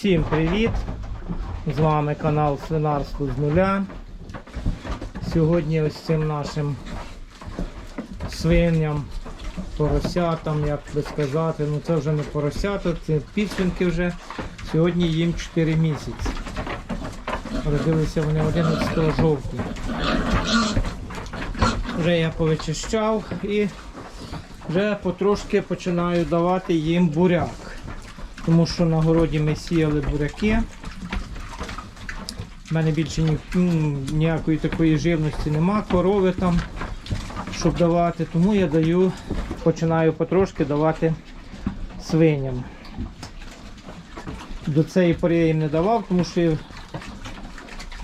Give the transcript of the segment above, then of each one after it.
Всім привіт! З вами канал Свинарство з нуля. Сьогодні ось цим нашим свиням, поросятам, як би сказати, ну це вже не поросята, це підсвинки вже. Сьогодні їм 4 місяці. Родилися вони 11 жовтня. Вже я повичищав і вже потрошки починаю давати їм буряк. Тому що на городі ми сіяли буряки. У мене більше ні, ніякої такої живності нема, корови там, щоб давати. Тому я даю, починаю потрошки давати свиням. До цієї пори я їм не давав, тому що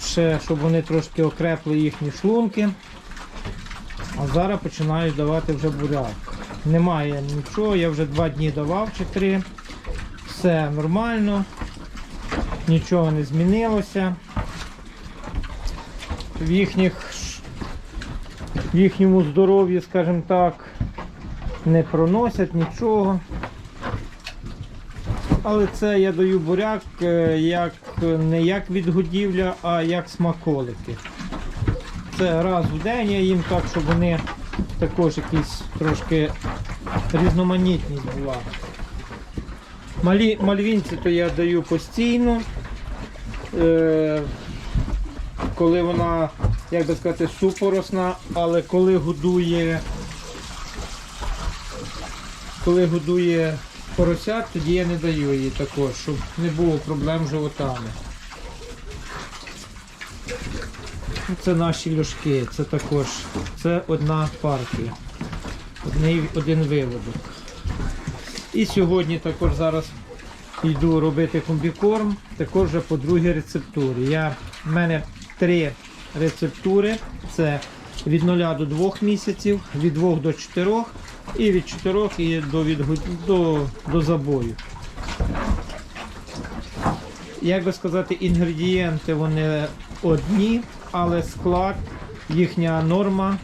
ще, щоб вони трошки окрепли їхні шлунки. А зараз починаю давати вже буряк. Немає нічого, я вже два дні давав чи три. Все нормально, нічого не змінилося. В їхніх в їхньому здоров'ї, скажімо так, не проносять нічого. Але це я даю буряк е, як, не як відгодівля, а як смаколики. Це раз в день я їм так, щоб вони також якісь трошки різноманітність була. Малі, мальвінці то я даю постійно. Е, коли вона, як би сказати, супоросна, але коли годує, коли годує поросят, тоді я не даю її також, щоб не було проблем з животами. Це наші льошки, це також це одна партія, одний, один виводок. І сьогодні також зараз йду робити комбікорм, також вже по другій рецептурі. Я, в мене три рецептури. Це від 0 до 2 місяців, від 2 до 4 і від 4 і до, відго- до, до забою. Як би сказати, інгредієнти вони одні, але склад, їхня норма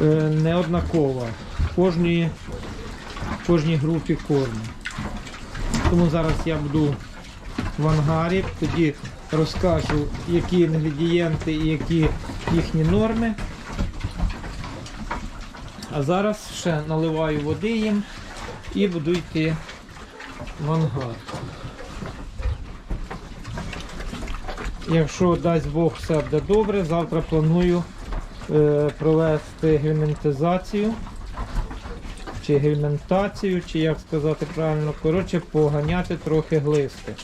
е, не кожній групі корму. Тому зараз я буду в ангарі, тоді розкажу, які інгредієнти і які їхні норми. А зараз ще наливаю води їм і буду йти в ангар. Якщо дасть Бог все буде добре, завтра планую е, провести гельмінтизацію чи гельментацію, чи як сказати правильно, коротше, поганяти трохи глисти.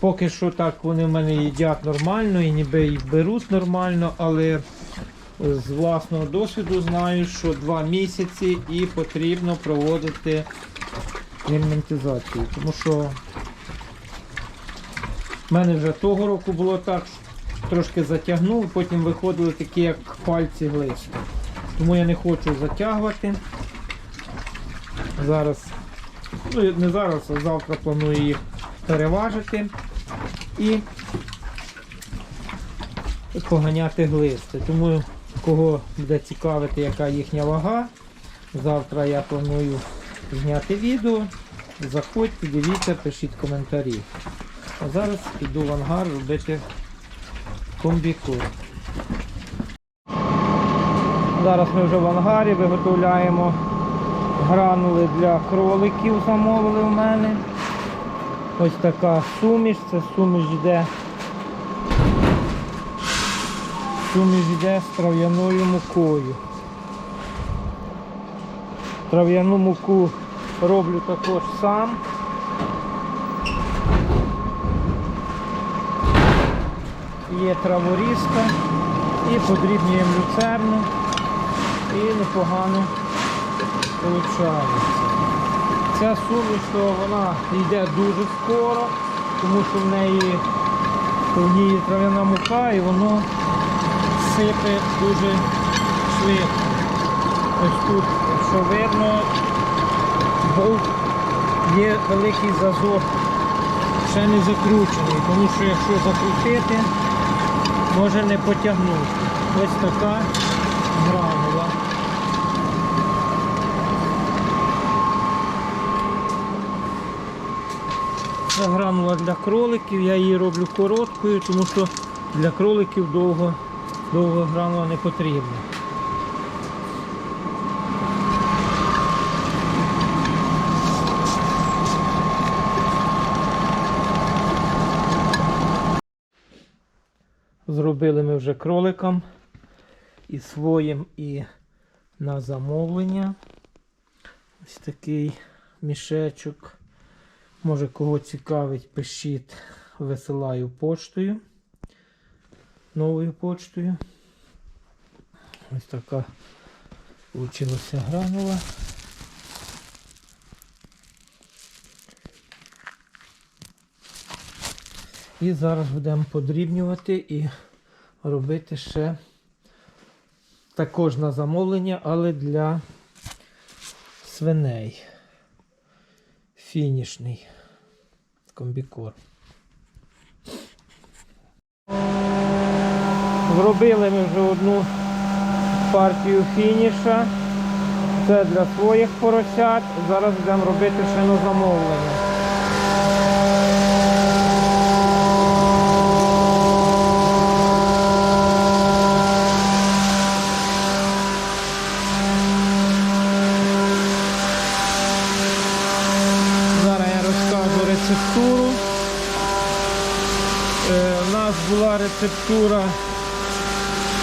Поки що так вони в мене їдять нормально і ніби і беруть нормально, але з власного досвіду знаю, що два місяці і потрібно проводити гельментизацію. Тому що в мене вже того року було так, трошки затягнув, потім виходили такі, як пальці глисти. Тому я не хочу затягувати. Зараз, ну не зараз, а завтра планую їх переважити і поганяти глисти. Тому кого буде цікавити, яка їхня вага, завтра я планую зняти відео. Заходьте, дивіться, пишіть коментарі. А зараз піду в ангар робити комбікур. Зараз ми вже в ангарі виготовляємо гранули для кроликів, замовили в мене. Ось така суміш, це суміш йде. Суміш йде з трав'яною мукою. Трав'яну муку роблю також сам. Є траворізка і подрібнюємо люцерну і непогано виходить. Ця суміш, вона йде дуже скоро, тому що в неї в ній трав'яна мука і воно сипе дуже швидко. Ось тут, що видно, болт є великий зазор, ще не закручений, тому що якщо закрутити, може не потягнути. Ось така гранула. Гранула для кроликів, я її роблю короткою, тому що для кроликів довго, довго гранула не потрібна. Зробили ми вже кроликам і своїм, і на замовлення. Ось такий мішечок. Може кого цікавить, пишіть, висилаю поштою. Новою поштою. Ось така вийшла гранула. І зараз будемо подрібнювати і робити ще також на замовлення, але для свиней. Фінішний комбікор. Зробили ми вже одну партію фініша. Це для своїх поросят. Зараз будемо робити ще замовлення.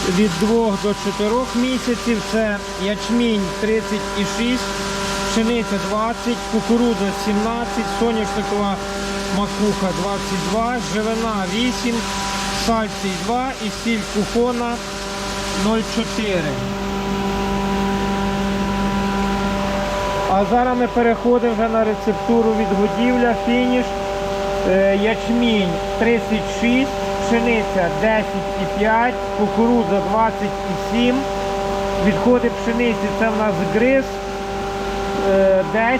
Від 2 до 4 місяців. Це ячмінь 36, пшениця 20, кукурудза 17, соняшникова макуха 22, живина 8, сальцій 2 і сіль кухона 0,4. А зараз ми переходимо вже на рецептуру від годівля, фініш. Е, Ячмінь 36, пшениця 10,5, кукурудза 27. Відходи пшениці це в нас гриз е, 10,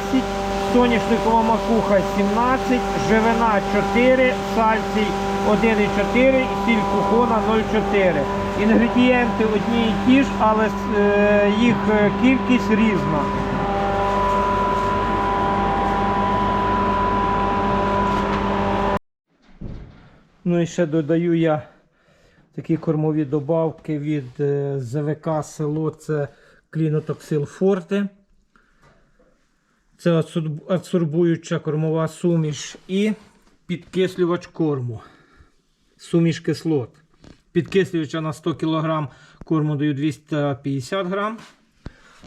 соняшникова макуха 17, живина 4, сальцій 1,4 і сіль кухона 0,4. Інгредієнти одні і ті ж, але е, їх е, кількість різна. Ну і ще додаю я такі кормові добавки від е, ЗВК село, це клінотоксил Форте. Це адсорб- адсорбуюча кормова суміш і підкислювач корму. Суміш кислот. Підкислювача на 100 кг корму даю 250 г,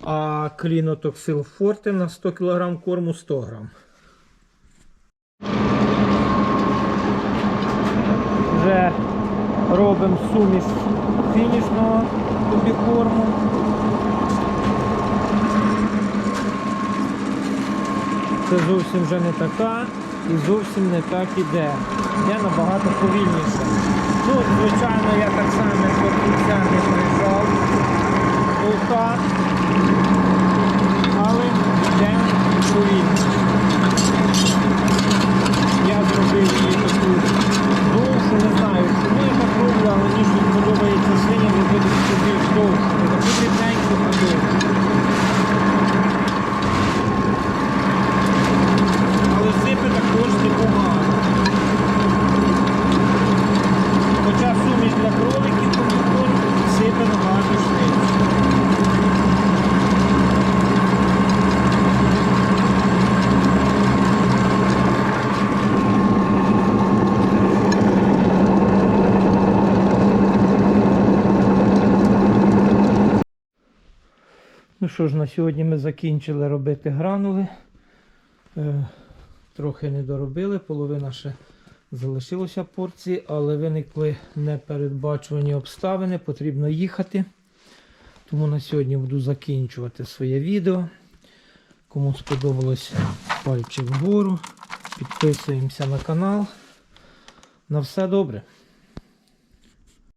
а клінотоксил Форте на 100 кг корму 100 г. Вже робимо суміш фінішного комбікорму. Це зовсім вже не така і зовсім не так іде. Йде набагато повільніше. Ну, звичайно, я так само до кінця не прийшов полка, але йде повільніше. Я зробив її таку довшу, не знаю, чому я так роблю, але мені щось подобається свиня, робити собі довшу. Таку дрібненьку подобається. Але сипи також непогано. Хоча суміш для кроликів комікон сипе набагато швидше. Ну що ж, на сьогодні ми закінчили робити гранули. Е, трохи не доробили, половина ще залишилося порції, але виникли непередбачувані обставини, потрібно їхати. Тому на сьогодні буду закінчувати своє відео. Кому сподобалось пальчик вгору, підписуємося на канал. На все добре.